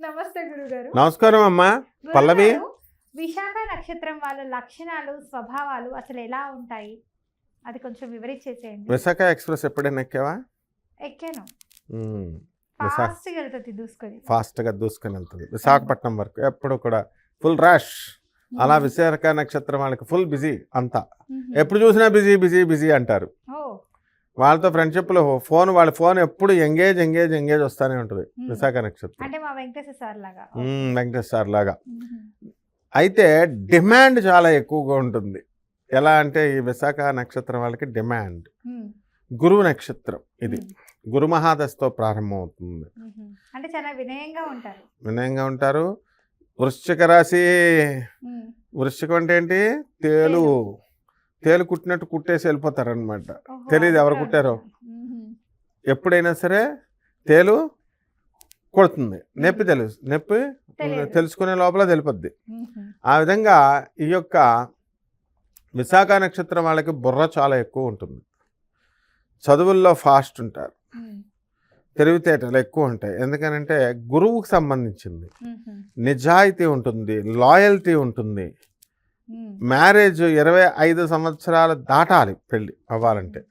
నమస్తే గురుగారు. నమస్కారం అమ్మా. పల్లవి. విశాఖ నక్షత్రం వాళ్ళ లక్షణాలు స్వభావాలు అసలు ఎలా ఉంటాయి? అది కొంచెం వివరించేసేయండి. విశాఖ ఎక్స్ప్రెస్ ఎప్పుడైనా ఎక్కావా? ఎక్కాను. మ్మ్. విశాఖ ఫాస్ట్గా వెళ్తుంది దూసుకొని. ఫాస్ట్గా దూసుకొని వెళ్తుంది. విశాఖపట్నం వరకు ఎప్పుడు కూడా ఫుల్ రష్. అలా విశాఖ నక్షత్రం వాళ్ళకి ఫుల్ బిజీ అంతా. ఎప్పుడు చూసినా బిజీ బిజీ బిజీ అంటారు. వాళ్ళతో ఫ్రెండ్షిప్లో ఫోన్ వాళ్ళ ఫోన్ ఎప్పుడు ఎంగేజ్ ఎంగేజ్ ఎంగేజ్ వస్తూనే ఉంటుంది. విశాఖ నక్షత్రం. అంటే మా వెంకటేశ్వర సార్ లాగా. అయితే డిమాండ్ చాలా ఎక్కువగా ఉంటుంది. ఎలా అంటే ఈ విశాఖ నక్షత్రం వాళ్ళకి డిమాండ్. గురువు నక్షత్రం ఇది. గురు మహాదశతో ప్రారంభమవుతుంది. అంటే చాలా వినయంగా ఉంటారు. వినయంగా ఉంటారు. వృశ్చిక రాశి. వృశ్చికం అంటే ఏంటి? తేలు. తేలు కుట్టినట్టు కుట్టేసి వెళ్ళిపోతారు అనమాట ఓహో, తెలీదు ఎవరు కుట్టారో. ఎప్పుడైనా సరే తేలు కొడుతుంది నొప్పి తెలుసు నొప్పి తెలియదు. తెలుసుకునే లోపల తెలిపొద్ది. ఆ విధంగా ఈ యొక్క విశాఖ నక్షత్రం వాళ్ళకి బుర్ర చాలా ఎక్కువ ఉంటుంది చదువుల్లో ఫాస్ట్ ఉంటారు. తెలివితేటలు ఎక్కువ ఉంటాయి ఎందుకనంటే గురువుకు సంబంధించింది. నిజాయితీ ఉంటుంది లాయల్టీ ఉంటుంది. మ్యారేజ్ ఇరవై ఐదు సంవత్సరాలు దాటాలి పెళ్ళి అవ్వాలంటే.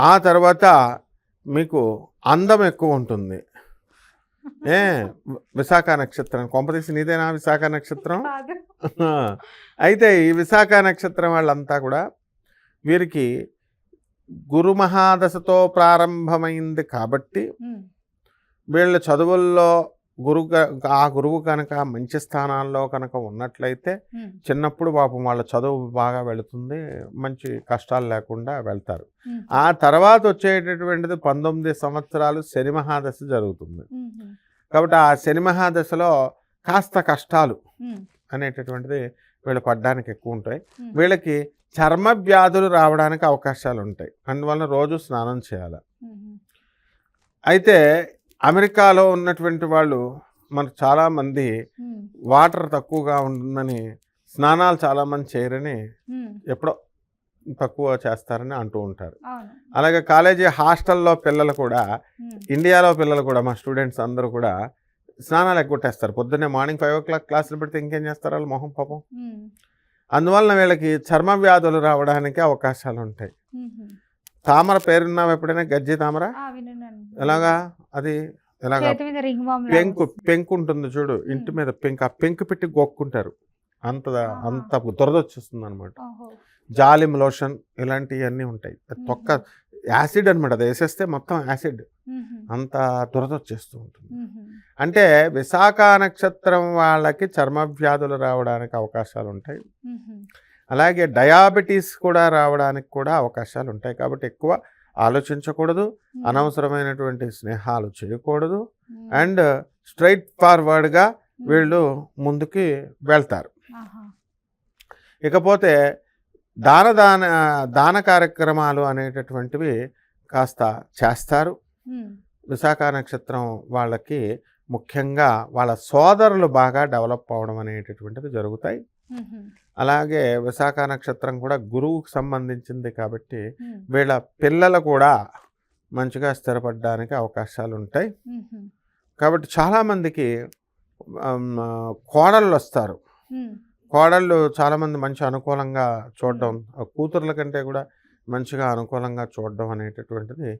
ఆ తర్వాత మీకు అందం ఎక్కువ ఉంటుంది. ఏ? విశాఖ నక్షత్రం. కొంపతీసి నీదేనా విశాఖ నక్షత్రం. అయితే ఈ విశాఖ నక్షత్రం వాళ్ళంతా కూడా వీరికి గురు మహాదశతో ప్రారంభమైంది కాబట్టి. వీళ్ళ చదువుల్లో గురువు ఆ గురువు కనుక మంచి స్థానాల్లో కనుక ఉన్నట్లయితే. చిన్నప్పుడు పాపం వాళ్ళ చదువు బాగా వెళుతుంది మంచి కష్టాలు లేకుండా వెళ్తారు. ఆ తర్వాత వచ్చేటటువంటిది పంతొమ్మిది సంవత్సరాలు శని మహాదశ జరుగుతుంది. కాబట్టి ఆ శని మహాదశలో కాస్త కష్టాలు. అనేటటువంటిది వీళ్ళు పడ్డానికి ఎక్కువ ఉంటాయి. వీళ్ళకి చర్మ వ్యాధులు రావడానికి అవకాశాలు ఉంటాయి అందువల్ల రోజు స్నానం చేయాలి. అయితే అమెరికాలో ఉన్నటువంటి వాళ్ళు మనకు చాలామంది. వాటర్ తక్కువగా ఉంటుందని స్నానాలు చాలామంది చేయరని. ఎప్పుడో తక్కువ చేస్తారని అంటూ ఉంటారు అలాగే కాలేజీ హాస్టల్లో పిల్లలు కూడా. ఇండియాలో పిల్లలు కూడా మా స్టూడెంట్స్ అందరూ కూడా స్నానాలు ఎగ్గొట్టేస్తారు పొద్దున్నే మార్నింగ్ ఫైవ్ ఓ క్లాక్ క్లాసులు పెడితే ఇంకేం చేస్తారు వాళ్ళు మొహం పాపం. అందువలన వీళ్ళకి చర్మ వ్యాధులు రావడానికి అవకాశాలు ఉంటాయి. తామర పేరున్నావు ఎప్పుడైనా గజ్జి తామర. ఎలాగా అది ఎలాగా పెంకు. పెంకు ఉంటుంది చూడు ఇంటి మీద పెంకు ఆ పెంకు పెట్టి గొక్కుంటారు అంత అంత దురద వచ్చేస్తుంది అనమాట. జాలిమ్ లోషన్ ఇలాంటివన్నీ ఉంటాయి తొక్క యాసిడ్ అనమాట అది వేసేస్తే మొత్తం యాసిడ్. అంత దురద వచ్చేస్తూ ఉంటుంది. అంటే విశాఖ నక్షత్రం వాళ్ళకి చర్మ వ్యాధులు రావడానికి అవకాశాలు ఉంటాయి. అలాగే డయాబెటీస్ కూడా రావడానికి కూడా అవకాశాలు ఉంటాయి కాబట్టి ఎక్కువ ఆలోచించకూడదు మ్మ్. అనవసరమైనటువంటి స్నేహాలు చేయకూడదు. అండ్ స్ట్రైట్ ఫార్వర్డ్గా వీళ్ళు ముందుకి వెళ్తారు. ఇకపోతే దాన దాన దాన కార్యక్రమాలు అనేటటువంటివి కాస్త చేస్తారు మ్మ్. విశాఖ నక్షత్రం వాళ్ళకి ముఖ్యంగా వాళ్ళ సోదరులు బాగా డెవలప్ అవడం అనేటటువంటిది జరుగుతాయి. అలాగే విశాఖ నక్షత్రం కూడా గురువుకు సంబంధించింది కాబట్టి. వీళ్ళ పిల్లలు కూడా మంచిగా స్థిరపడడానికి అవకాశాలు ఉంటాయి. కాబట్టి చాలామందికి కోడళ్ళు వస్తారు. కోడళ్ళు చాలామంది మంచి అనుకూలంగా చూడడం కూతుర్ల కంటే కూడా మంచిగా అనుకూలంగా చూడడం అనేటటువంటిది.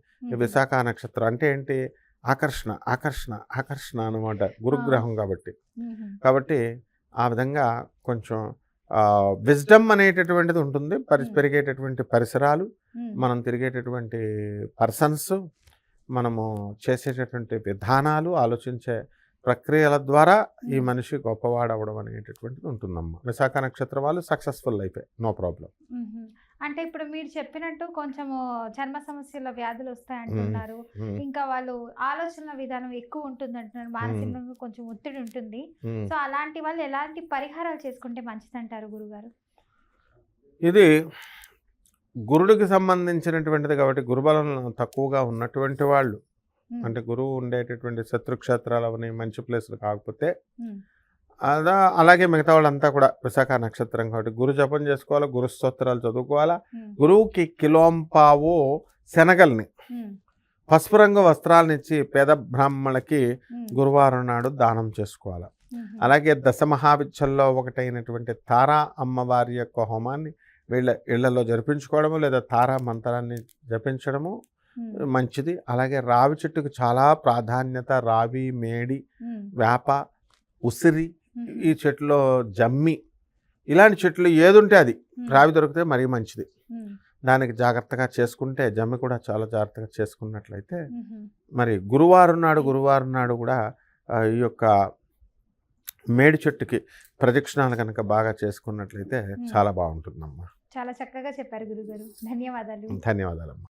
విశాఖ నక్షత్రం అంటే ఏంటి ఆకర్షణ ఆకర్షణ ఆకర్షణ అనమాట గురుగ్రహం కాబట్టి. కాబట్టి ఆ విధంగా కొంచెం విజ్డమ్ అనేటటువంటిది ఉంటుంది పరి. పెరిగేటటువంటి పరిసరాలు. మనం తిరిగేటటువంటి పర్సన్స్ మనము చేసేటటువంటి విధానాలు ఆలోచించే ప్రక్రియల ద్వారా ఈ. మనిషి గొప్పవాడు అవ్వడం అనేటటువంటిది ఉంటుందమ్మా విశాఖ నక్షత్రం వాళ్ళు సక్సెస్ఫుల్ అయిపోయి నో ప్రాబ్లం. అంటే ఇప్పుడు మీరు చెప్పినట్టు కొంచెము చర్మ సమస్యల వ్యాధులు వస్తాయి అంటున్నారు ఇంకా వాళ్ళు ఆలోచన విధానం ఎక్కువ ఉంటుంది అంటున్నారు మానసికంగా కొంచెం ఒత్తిడి ఉంటుంది. సో అలాంటి వాళ్ళు ఎలాంటి పరిహారాలు చేసుకుంటే మంచిది అంటారు గురుగారు? ఇది గురుడికి సంబంధించినటువంటిది కాబట్టి గురుబలం తక్కువగా ఉన్నటువంటి వాళ్ళు. అంటే గురువు ఉండేటటువంటి శత్రుక్షేత్రాలు అవన్నీ మంచి ప్లేసులు కాకపోతే. అదా అలాగే మిగతా వాళ్ళంతా కూడా విశాఖ నక్షత్రం కాబట్టి గురు జపం చేసుకోవాలా గురు స్తోత్రాలు చదువుకోవాలా. గురువుకి కిలోంపావు శనగల్ని. పసుపు రంగు వస్త్రాలను ఇచ్చి పేద బ్రాహ్మణులకి గురువారం నాడు దానం చేసుకోవాలి? అలాగే దశమహావిద్యల్లో ఒకటైనటువంటి తారా అమ్మవారి యొక్క హోమాన్ని వీళ్ళ ఇళ్ళలో జరిపించుకోవడము లేదా తారా మంత్రాన్ని జపించడము మంచిది. అలాగే రావి చెట్టుకు చాలా ప్రాధాన్యత రావి మేడి వేప ఉసిరి ఈ చెట్లో జమ్మి ఇలాంటి చెట్లు ఏదుంటే అది రావి దొరికితే మరీ మంచిది. దానికి జాగ్రత్తగా చేసుకుంటే జమ్మి కూడా చాలా జాగ్రత్తగా చేసుకున్నట్లయితే మరి గురువారం నాడు గురువారం నాడు కూడా ఈ యొక్క మేడి చెట్టుకి ప్రదక్షిణాలు కనుక బాగా చేసుకున్నట్లయితే చాలా బాగుంటుందమ్మా. చాలా చక్కగా చెప్పారు గురుగారు. ధన్యవాదాలు. ధన్యవాదాలమ్మా.